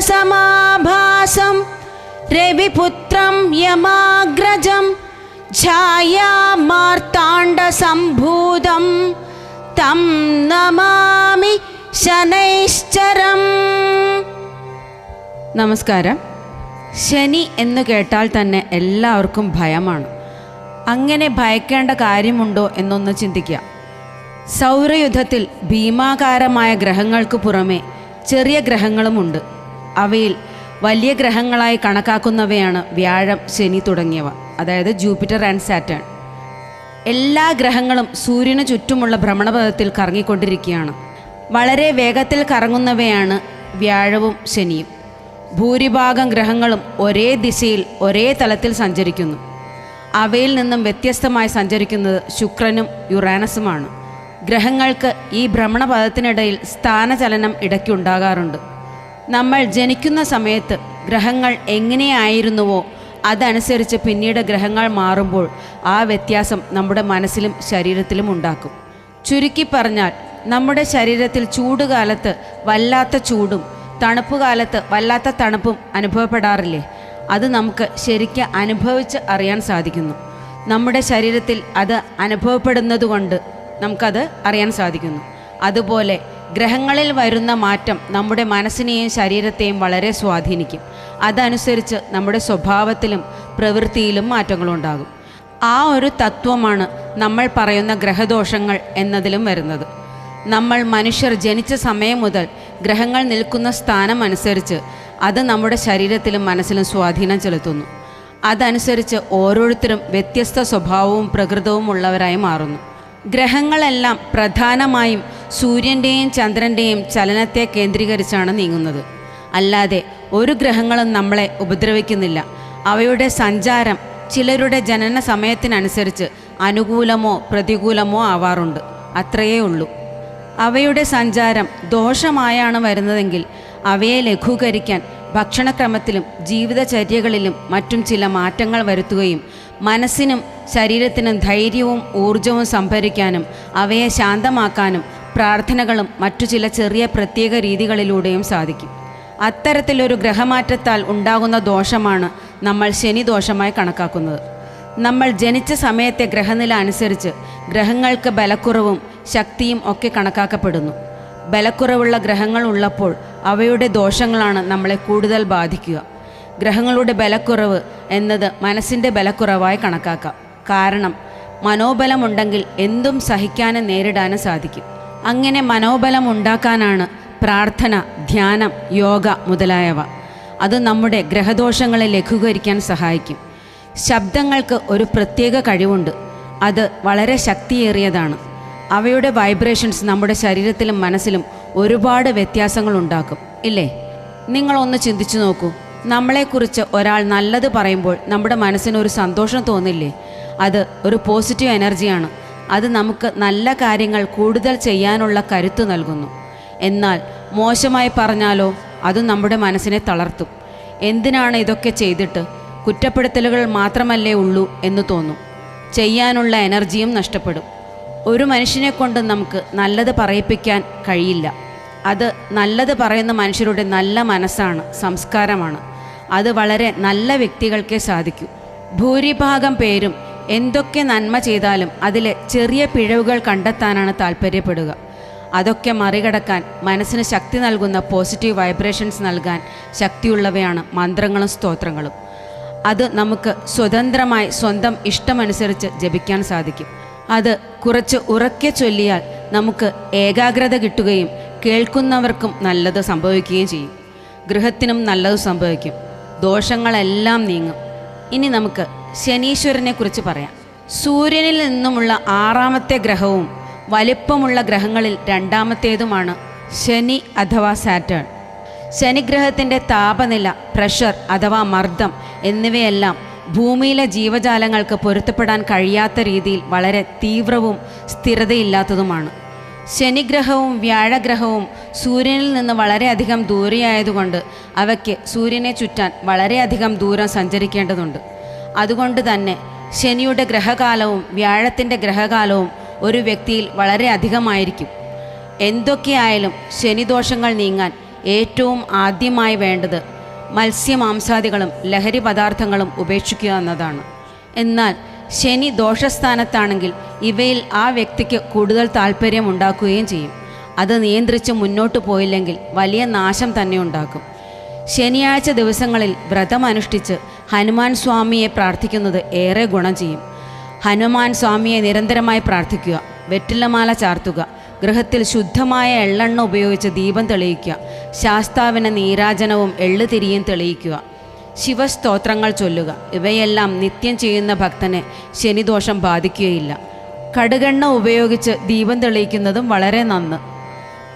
സമാഭാസം രവിപുത്രം യമാഗ്രജം ഛായാമാർത്താണ്ഡസംഭൂതം തം നമാമി ശനൈശ്ചരം. നമസ്കാരം. ശനി എന്ന് കേട്ടാൽ തന്നെ എല്ലാവർക്കും ഭയമാണ്. അങ്ങനെ ഭയക്കേണ്ട കാര്യമുണ്ടോ എന്നൊന്ന് ചിന്തിക്കുക. സൗരയുദ്ധത്തിൽ ഭീമാകാരമായ ഗ്രഹങ്ങൾക്ക് പുറമെ ചെറിയ ഗ്രഹങ്ങളുമുണ്ട്. അവയിൽ വലിയ ഗ്രഹങ്ങളായി കണക്കാക്കുന്നവയാണ് വ്യാഴം ശനി തുടങ്ങിയവ. അതായത് ജൂപ്പിറ്റർ ആൻഡ് സാറ്റേൺ. എല്ലാ ഗ്രഹങ്ങളും സൂര്യന് ചുറ്റുമുള്ള ഭ്രമണപഥത്തിൽ കറങ്ങിക്കൊണ്ടിരിക്കുകയാണ്. വളരെ വേഗത്തിൽ കറങ്ങുന്നവയാണ് വ്യാഴവും ശനിയും. ഭൂരിഭാഗം ഗ്രഹങ്ങളും ഒരേ ദിശയിൽ ഒരേ തലത്തിൽ സഞ്ചരിക്കുന്നു. അവയിൽ നിന്നും വ്യത്യസ്തമായി സഞ്ചരിക്കുന്നത് ശുക്രനും യുറാനസുമാണ്. ഗ്രഹങ്ങൾക്ക് ഈ ഭ്രമണപഥത്തിനിടയിൽ സ്ഥാനചലനം ഇടയ്ക്കുണ്ടാകാറുണ്ട്. നമ്മൾ ജനിക്കുന്ന സമയത്ത് ഗ്രഹങ്ങൾ എങ്ങനെയായിരുന്നുവോ അതനുസരിച്ച് പിന്നീട് ഗ്രഹങ്ങൾ മാറുമ്പോൾ ആ വ്യത്യാസം നമ്മുടെ മനസ്സിലും ശരീരത്തിലും ഉണ്ടാക്കും. ചുരുക്കി പറഞ്ഞാൽ നമ്മുടെ ശരീരത്തിൽ ചൂടുകാലത്ത് വല്ലാത്ത ചൂടും തണുപ്പ് കാലത്ത് വല്ലാത്ത തണുപ്പും അനുഭവപ്പെടാറില്ലേ? അത് നമുക്ക് ശരിക്ക് അനുഭവിച്ച് അറിയാൻ സാധിക്കുന്നു. നമ്മുടെ ശരീരത്തിൽ അത് അനുഭവപ്പെടുന്നത് കൊണ്ട് നമുക്കത് അറിയാൻ സാധിക്കുന്നു. അതുപോലെ ഗ്രഹങ്ങളിൽ വരുന്ന മാറ്റം നമ്മുടെ മനസ്സിനെയും ശരീരത്തെയും വളരെ സ്വാധീനിക്കും. അതനുസരിച്ച് നമ്മുടെ സ്വഭാവത്തിലും പ്രവൃത്തിയിലും മാറ്റങ്ങളുണ്ടാകും. ആ ഒരു തത്വമാണ് നമ്മൾ പറയുന്ന ഗ്രഹദോഷങ്ങൾ എന്നതിലും വരുന്നത്. നമ്മൾ മനുഷ്യർ ജനിച്ച സമയം മുതൽ ഗ്രഹങ്ങൾ നിൽക്കുന്ന സ്ഥാനം അനുസരിച്ച് അത് നമ്മുടെ ശരീരത്തിലും മനസ്സിലും സ്വാധീനം ചെലുത്തുന്നു. അതനുസരിച്ച് ഓരോരുത്തരും വ്യത്യസ്ത സ്വഭാവവും പ്രകൃതവും ഉള്ളവരായി മാറുന്നു. ഗ്രഹങ്ങളെല്ലാം പ്രധാനമായും സൂര്യന്റെയും ചന്ദ്രന്റെയും ചലനത്തെ കേന്ദ്രീകരിച്ചാണ് നീങ്ങുന്നത്. അല്ലാതെ ഒരു ഗ്രഹങ്ങളും നമ്മളെ ഉപദ്രവിക്കുന്നില്ല. അവയുടെ സഞ്ചാരം ചിലരുടെ ജനന സമയത്തിനനുസരിച്ച് അനുകൂലമോ പ്രതികൂലമോ ആവാറുണ്ട്. അത്രയേ ഉള്ളൂ. അവയുടെ സഞ്ചാരം ദോഷമായാണ് വരുന്നതെങ്കിൽ അവയെ ലഘൂകരിക്കാൻ ഭക്ഷണക്രമത്തിലും ജീവിതചര്യകളിലും മറ്റും ചില മാറ്റങ്ങൾ വരുത്തുകയും മനസ്സിനും ശരീരത്തിനും ധൈര്യവും ഊർജവും സംഭരിക്കാനും അവയെ ശാന്തമാക്കാനും പ്രാർത്ഥനകളും മറ്റു ചില ചെറിയ പ്രത്യേക രീതികളിലൂടെയും സാധിക്കും. അത്തരത്തിലൊരു ഗ്രഹമാറ്റത്താൽ ഉണ്ടാകുന്ന ദോഷമാണ് നമ്മൾ ശനി ദോഷമായി കണക്കാക്കുന്നത്. നമ്മൾ ജനിച്ച സമയത്തെ ഗ്രഹനില അനുസരിച്ച് ഗ്രഹങ്ങൾക്ക് ബലക്കുറവും ശക്തിയും ഒക്കെ കണക്കാക്കപ്പെടുന്നു. ബലക്കുറവുള്ള ഗ്രഹങ്ങൾ ഉള്ളപ്പോൾ അവയുടെ ദോഷങ്ങളാണ് നമ്മളെ കൂടുതൽ ബാധിക്കുക. ഗ്രഹങ്ങളുടെ ബലക്കുറവ് എന്നത് മനസ്സിന്റെ ബലക്കുറവായി കണക്കാക്കാം. കാരണം മനോബലമുണ്ടെങ്കിൽ എന്തും സഹിക്കാനും നേരിടാനും സാധിക്കും. അങ്ങനെ മനോബലം ഉണ്ടാക്കാനാണ് പ്രാർത്ഥന ധ്യാനം യോഗ മുതലായവ. അത് നമ്മുടെ ഗ്രഹദോഷങ്ങളെ ലഘൂകരിക്കാൻ സഹായിക്കും. ശബ്ദങ്ങൾക്ക് ഒരു പ്രത്യേക കഴിവുണ്ട്. അത് വളരെ ശക്തിയേറിയതാണ്. അവയുടെ വൈബ്രേഷൻസ് നമ്മുടെ ശരീരത്തിലും മനസ്സിലും ഒരുപാട് വ്യത്യാസങ്ങൾ ഉണ്ടാക്കും. ഇല്ലേ? നിങ്ങളൊന്ന് ചിന്തിച്ചു നോക്കൂ. നമ്മളെക്കുറിച്ച് ഒരാൾ നല്ലത് പറയുമ്പോൾ നമ്മുടെ മനസ്സിന് ഒരു സന്തോഷം തോന്നില്ലേ? അത് ഒരു പോസിറ്റീവ് എനർജിയാണ് അത് നമുക്ക് നല്ല കാര്യങ്ങൾ കൂടുതൽ ചെയ്യാനുള്ള കരുത്ത് നൽകുന്നു. എന്നാൽ മോശമായി പറഞ്ഞാലോ അത് നമ്മുടെ മനസ്സിനെ തളർത്തും. എന്തിനാണ് ഇതൊക്കെ ചെയ്തിട്ട്? കുറ്റപ്പെടുത്തലുകൾ മാത്രമല്ലേ ഉള്ളൂ എന്ന് തോന്നും. ചെയ്യാനുള്ള എനർജിയും നഷ്ടപ്പെടും. ഒരു മനുഷ്യനെ കൊണ്ട് നമുക്ക് നല്ലത് പറയിപ്പിക്കാൻ കഴിയില്ല. അത് നല്ലത് പറയുന്ന മനുഷ്യരുടെ നല്ല മനസ്സാണ് സംസ്കാരമാണ്. അത് വളരെ നല്ല വ്യക്തികൾക്കേ സാധിക്കൂ. ഭൂരിഭാഗം പേരും എന്തൊക്കെ നന്മ ചെയ്താലും അതിലെ ചെറിയ പിഴവുകൾ കണ്ടെത്താനാണ് താല്പര്യപ്പെടുക. അതൊക്കെ മറികടക്കാൻ മനസ്സിന് ശക്തി നൽകുന്ന പോസിറ്റീവ് വൈബ്രേഷൻസ് നൽകാൻ ശക്തിയുള്ളവയാണ് മന്ത്രങ്ങളും സ്തോത്രങ്ങളും. അത് നമുക്ക് സ്വതന്ത്രമായി സ്വന്തം ഇഷ്ടമനുസരിച്ച് ജപിക്കാൻ സാധിക്കും. അത് കുറച്ച് ഉറക്കെ ചൊല്ലിയാൽ നമുക്ക് ഏകാഗ്രത കിട്ടുകയും കേൾക്കുന്നവർക്കും നല്ലത് സംഭവിക്കുകയും ചെയ്യും. ഗൃഹത്തിനും നല്ലത് സംഭവിക്കും. ദോഷങ്ങളെല്ലാം നീങ്ങും. ഇനി നമുക്ക് ശനീശ്വരനെ കുറിച്ച് പറയാം. സൂര്യനിൽ നിന്നുമുള്ള ആറാമത്തെ ഗ്രഹവും വലിപ്പമുള്ള ഗ്രഹങ്ങളിൽ രണ്ടാമത്തേതുമാണ് ശനി അഥവാ സാറ്റേൺ. ശനിഗ്രഹത്തിന്റെ താപനില പ്രഷർ അഥവാ മർദ്ദം എന്നിവയെല്ലാം ഭൂമിയിലെ ജീവജാലങ്ങൾക്ക് പൊരുത്തപ്പെടാൻ കഴിയാത്ത രീതിയിൽ വളരെ തീവ്രവും സ്ഥിരതയില്ലാത്തതുമാണ്. ശനിഗ്രഹവും വ്യാഴഗ്രഹവും സൂര്യനിൽ നിന്ന് വളരെയധികം ദൂരെയായതുകൊണ്ട് അവയ്ക്ക് സൂര്യനെ ചുറ്റാൻ വളരെയധികം ദൂരം സഞ്ചരിക്കേണ്ടതുണ്ട്. അതുകൊണ്ട് തന്നെ ശനിയുടെ ഗ്രഹകാലവും വ്യാഴത്തിന്റെ ഗ്രഹകാലവും ഒരു വ്യക്തിയിൽ വളരെ അധികമായിരിക്കും. എന്തൊക്കെയായാലും ശനിദോഷങ്ങൾ നീങ്ങാൻ ഏറ്റവും ആദ്യമായി വേണ്ടത് മത്സ്യമാംസാദികളും ലഹരി പദാർത്ഥങ്ങളും ഉപേക്ഷിക്കുക എന്നതാണ്. എന്നാൽ ശനി ദോഷസ്ഥാനത്താണെങ്കിൽ ഇവയിൽ ആ വ്യക്തിക്ക് കൂടുതൽ താല്പര്യം ഉണ്ടാക്കുകയും ചെയ്യും. അത് നിയന്ത്രിച്ച് മുന്നോട്ട് പോയില്ലെങ്കിൽ വലിയ നാശം തന്നെ ഉണ്ടാക്കും. ശനിയാഴ്ച ദിവസങ്ങളിൽ വ്രതമനുഷ്ഠിച്ച് ഹനുമാൻ സ്വാമിയെ പ്രാർത്ഥിക്കുന്നത് ഏറെ ഗുണം ചെയ്യും. ഹനുമാൻ സ്വാമിയെ നിരന്തരമായി പ്രാർത്ഥിക്കുക വെറ്റിലമാല ചാർത്തുക ഗൃഹത്തിൽ ശുദ്ധമായ എള്ളെണ്ണ ഉപയോഗിച്ച് ദീപം തെളിയിക്കുക ശാസ്താവിന് നീരാജനവും എള്ളുതിരിയും തെളിയിക്കുക ശിവസ്തോത്രങ്ങൾ ചൊല്ലുക ഇവയെല്ലാം നിത്യം ചെയ്യുന്ന ഭക്തനെ ശനിദോഷം ബാധിക്കുകയില്ല. കടുകെണ്ണ ഉപയോഗിച്ച് ദീപം തെളിയിക്കുന്നതും വളരെ നന്ന്.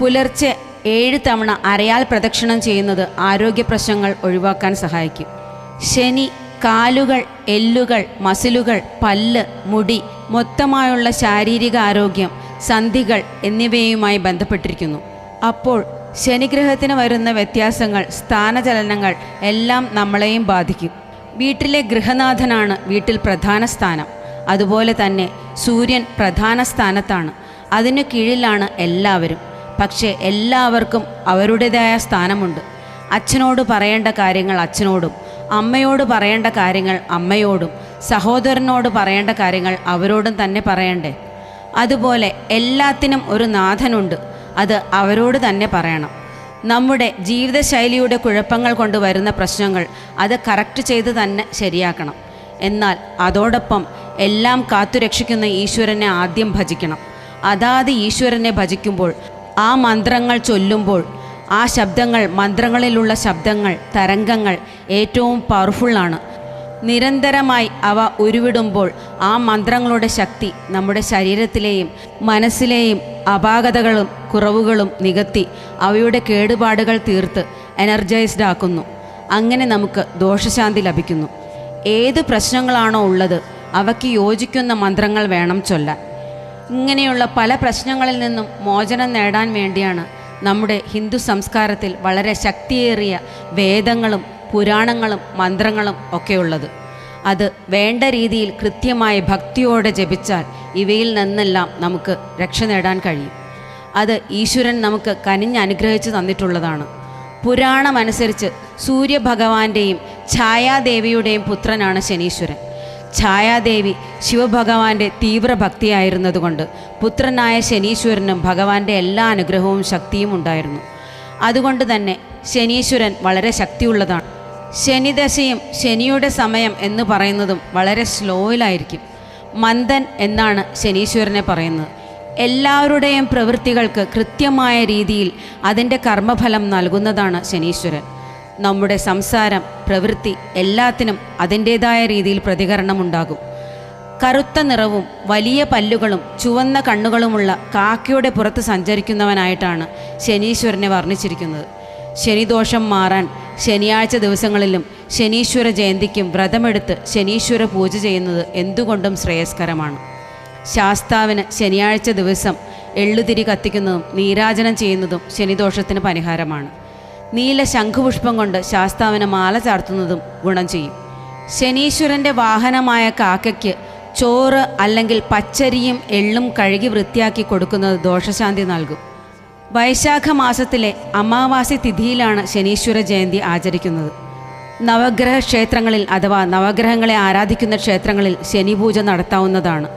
പുലർച്ചെ ഏഴ് തവണ അരയാൽ പ്രദക്ഷിണം ചെയ്യുന്നത് ആരോഗ്യ പ്രശ്നങ്ങൾ ഒഴിവാക്കാൻ സഹായിക്കും. ശനി കാലുകൾ എല്ലുകൾ മസിലുകൾ പല്ല് മുടി മൊത്തമായുള്ള ശാരീരിക ആരോഗ്യം സന്ധികൾ എന്നിവയുമായി ബന്ധപ്പെട്ടിരിക്കുന്നു. അപ്പോൾ ശനിഗ്രഹത്തിന് വരുന്ന വ്യത്യാസങ്ങൾ സ്ഥാനചലനങ്ങൾ എല്ലാം നമ്മളെയും ബാധിക്കും. വീട്ടിലെ ഗൃഹനാഥനാണ് വീട്ടിൽ പ്രധാന സ്ഥാനം. അതുപോലെ തന്നെ സൂര്യൻ പ്രധാന സ്ഥാനത്താണ്. അതിനു കീഴിലാണ് എല്ലാവരും. പക്ഷേ എല്ലാവർക്കും അവരുടേതായ സ്ഥാനമുണ്ട്. അച്ഛനോട് പറയേണ്ട കാര്യങ്ങൾ അച്ഛനോടും അമ്മയോട് പറയേണ്ട കാര്യങ്ങൾ അമ്മയോടും സഹോദരനോട് പറയേണ്ട കാര്യങ്ങൾ അവരോടും തന്നെ പറയണ്ടേ? അതുപോലെ എല്ലാത്തിനും ഒരു നാഥനുണ്ട് അത് അവരോട് തന്നെ പറയണം. നമ്മുടെ ജീവിതശൈലിയുടെ കുഴപ്പങ്ങൾ കൊണ്ട് വരുന്ന പ്രശ്നങ്ങൾ അത് കറക്റ്റ് ചെയ്ത് തന്നെ ശരിയാക്കണം. എന്നാൽ അതോടൊപ്പം എല്ലാം കാത്തുരക്ഷിക്കുന്ന ഈശ്വരനെ ആദ്യം ഭജിക്കണം. അതാത് ഈശ്വരനെ ഭജിക്കുമ്പോൾ ആ മന്ത്രങ്ങൾ ചൊല്ലുമ്പോൾ ആ ശബ്ദങ്ങൾ മന്ത്രങ്ങളിലുള്ള ശബ്ദങ്ങൾ തരംഗങ്ങൾ ഏറ്റവും പവർഫുള്ളാണ് നിരന്തരമായി അവ ഉരുവിടുമ്പോൾ ആ മന്ത്രങ്ങളുടെ ശക്തി നമ്മുടെ ശരീരത്തിലെയും മനസ്സിലെയും അപാകതകളും കുറവുകളും നികത്തി അവയുടെ കേടുപാടുകൾ തീർത്ത് എനർജൈസ്ഡ് ആക്കുന്നു. അങ്ങനെ നമുക്ക് ദോഷശാന്തി ലഭിക്കുന്നു. ഏത് പ്രശ്നങ്ങളാണോ ഉള്ളത് അവയ്ക്ക് യോജിക്കുന്ന മന്ത്രങ്ങൾ വേണം ചൊല്ലാൻ. ഇങ്ങനെയുള്ള പല പ്രശ്നങ്ങളിൽ നിന്നും മോചനം നേടാൻ വേണ്ടിയാണ് നമ്മുടെ ഹിന്ദു സംസ്കാരത്തിൽ വളരെ ശക്തിയേറിയ വേദങ്ങളും പുരാണങ്ങളും മന്ത്രങ്ങളും ഒക്കെയുള്ളത്. അത് വേണ്ട രീതിയിൽ കൃത്യമായ ഭക്തിയോടെ ജപിച്ചാൽ ഇവയിൽ നിന്നെല്ലാം നമുക്ക് രക്ഷ നേടാൻ കഴിയും. അത് ഈശ്വരൻ നമുക്ക് കനിഞ്ഞ് അനുഗ്രഹിച്ചു തന്നിട്ടുള്ളതാണ്. പുരാണമനുസരിച്ച് സൂര്യഭഗവാന്റെയും ഛായാദേവിയുടെയും പുത്രനാണ് ശനീശ്വരൻ. ഛായാദേവി ശിവഭഗവാന്റെ തീവ്ര ഭക്തിയായിരുന്നതുകൊണ്ട് പുത്രനായ ശനീശ്വരനും ഭഗവാന്റെ എല്ലാ അനുഗ്രഹവും ശക്തിയും ഉണ്ടായിരുന്നു. അതുകൊണ്ട് തന്നെ ശനീശ്വരൻ വളരെ ശക്തിയുള്ളതാണ്. ശനിദശയും ശനിയുടെ സമയം എന്ന് പറയുന്നതും വളരെ സ്ലോയിലായിരിക്കും. മന്ദൻ എന്നാണ് ശനീശ്വരനെ പറയുന്നത്. എല്ലാവരുടെയും പ്രവൃത്തികൾക്ക് കൃത്യമായ രീതിയിൽ അതിന്റെ കർമ്മഫലം നൽകുന്നതാണ് ശനീശ്വരൻ. നമ്മുടെ സംസാരം പ്രവൃത്തി എല്ലാത്തിനും അതിന്റേതായ രീതിയിൽ പ്രതികരണം ഉണ്ടാകും കറുത്ത നിറവും വലിയ പല്ലുകളും ചുവന്ന കണ്ണുകളുമുള്ള കാക്കയുടെ പുറത്ത് സഞ്ചരിക്കുന്നവനായിട്ടാണ് ശനീശ്വരനെ വർണിച്ചിരിക്കുന്നത്. ശനിദോഷം മാറാൻ ശനിയാഴ്ച ദിവസങ്ങളിലും ശനീശ്വര ജയന്തിക്കും വ്രതമെടുത്ത് ശനീശ്വര പൂജ ചെയ്യുന്നത് എന്തുകൊണ്ടും ശ്രേയസ്കരമാണ്. ശാസ്താവിന് ശനിയാഴ്ച ദിവസം എള്ളുതിരി കത്തിക്കുന്നതും നീരാജനം ചെയ്യുന്നതും ശനിദോഷത്തിന് പരിഹാരമാണ്. നീല ശംഖുപുഷ്പം കൊണ്ട് ശാസ്താവിന് മാല ചാർത്തുന്നതും ഗുണം ചെയ്യും. ശനീശ്വരന്റെ വാഹനമായ കാക്കയ്ക്ക് ചോറ് അല്ലെങ്കിൽ പച്ചരിയും എള്ളും കഴുകി വൃത്തിയാക്കി കൊടുക്കുന്നത് ദോഷശാന്തി നൽകും. വൈശാഖ മാസത്തിലെ അമാവാസി തിഥിയിലാണ് ശനീശ്വര ജയന്തി ആചരിക്കുന്നത്. നവഗ്രഹ ക്ഷേത്രങ്ങളിൽ അഥവാ നവഗ്രഹങ്ങളെ ആരാധിക്കുന്ന ക്ഷേത്രങ്ങളിൽ ശനിപൂജ നടത്താവുന്നതാണ്.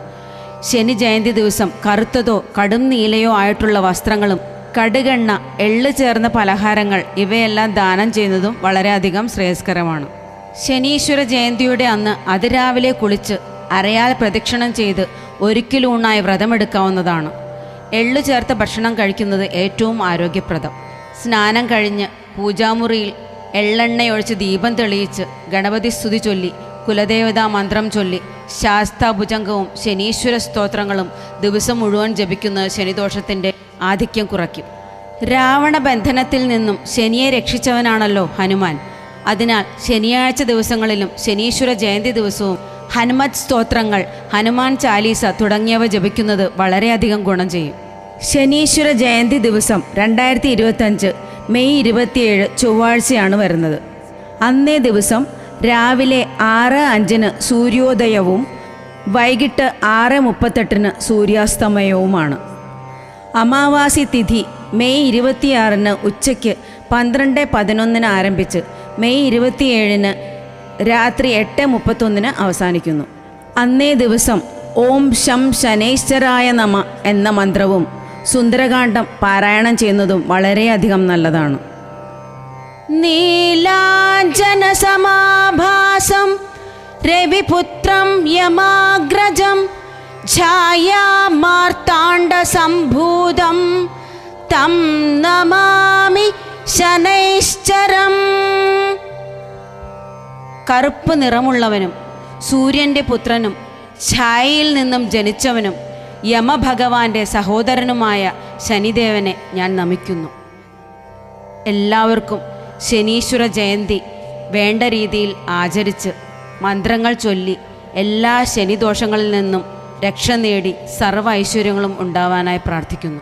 ശനി ജയന്തി ദിവസം കറുത്തതോ കടും നീലയോ ആയിട്ടുള്ള വസ്ത്രങ്ങളും കടുകെണ്ണ എള്ള് ചേർന്ന പലഹാരങ്ങൾ ഇവയെല്ലാം ദാനം ചെയ്യുന്നതും വളരെയധികം ശ്രേയസ്കരമാണ്. ശനീശ്വര ജയന്തിയുടെ അന്ന് അതിരാവിലെ കുളിച്ച് അരയാൽ പ്രദക്ഷിണം ചെയ്ത് ഒരിക്കലൂണായി വ്രതമെടുക്കാവുന്നതാണ്. എള്ളു ചേർത്ത ഭക്ഷണം കഴിക്കുന്നത് ഏറ്റവും ആരോഗ്യപ്രദം. സ്നാനം കഴിഞ്ഞ് പൂജാമുറിയിൽ എള്ളെണ്ണയൊഴിച്ച് ദീപം തെളിയിച്ച് ഗണപതി സ്തുതി ചൊല്ലി കുലദേവതാ മന്ത്രം ചൊല്ലി ശാസ്താഭുജംഗവും ശനീശ്വര സ്തോത്രങ്ങളും ദിവസം മുഴുവൻ ജപിക്കുന്നത് ശനിദോഷത്തിന്റെ ആധിക്യം കുറയ്ക്കും. രാവണ ബന്ധനത്തിൽ നിന്നും ശനിയെ രക്ഷിച്ചവനാണല്ലോ ഹനുമാൻ. അതിനാൽ ശനിയാഴ്ച ദിവസങ്ങളിലും ശനീശ്വര ജയന്തി ദിവസവും ഹനുമത് സ്തോത്രങ്ങൾ ഹനുമാൻ ചാലീസ തുടങ്ങിയവ ജപിക്കുന്നത് വളരെയധികം ഗുണം ചെയ്യും. ശനീശ്വര ജയന്തി ദിവസം രണ്ടായിരത്തി ഇരുപത്തഞ്ച് മെയ് ഇരുപത്തിയേഴ് ചൊവ്വാഴ്ചയാണ് വരുന്നത്. അന്നേ ദിവസം രാവിലെ ആറ് അഞ്ചിന് സൂര്യോദയവും വൈകിട്ട് ആറ് മുപ്പത്തെട്ടിന് സൂര്യാസ്തമയവുമാണ്. അമാവാസി തിഥി മെയ് ഇരുപത്തിയാറിന് ഉച്ചയ്ക്ക് പന്ത്രണ്ട് പതിനൊന്നിന് ആരംഭിച്ച് മെയ് ഇരുപത്തിയേഴിന് രാത്രി എട്ട് മുപ്പത്തൊന്നിന് അവസാനിക്കുന്നു. അന്നേ ദിവസം ഓം ശം ശനൈശ്വരായ നമ എന്ന മന്ത്രവും സുന്ദരകാന്ഡം പാരായണം ചെയ്യുന്നതും വളരെയധികം നല്ലതാണ്. നീലാഞ്ജനസമാഭാസം രവിപുത്രം യമാഗ്രജം ഛായാമാർത്താണ്ഡസംഭൂതം തം നമാമി ശനൈശ്ചരം. കറുപ്പ് നിറമുള്ളവനും സൂര്യന്റെ പുത്രനും ഛായയിൽ നിന്നും ജനിച്ചവനും യമഭഗവാന്റെ സഹോദരനുമായ ശനിദേവനെ ഞാൻ നമിക്കുന്നു. എല്ലാവർക്കും ശനീശ്വര ജയന്തി വേണ്ട രീതിയിൽ ആചരിച്ച് മന്ത്രങ്ങൾ ചൊല്ലി എല്ലാ ശനിദോഷങ്ങളിൽ നിന്നും രക്ഷ നേടി സർവ ഐശ്വര്യങ്ങളും ഉണ്ടാവാനായി പ്രാർത്ഥിക്കുന്നു.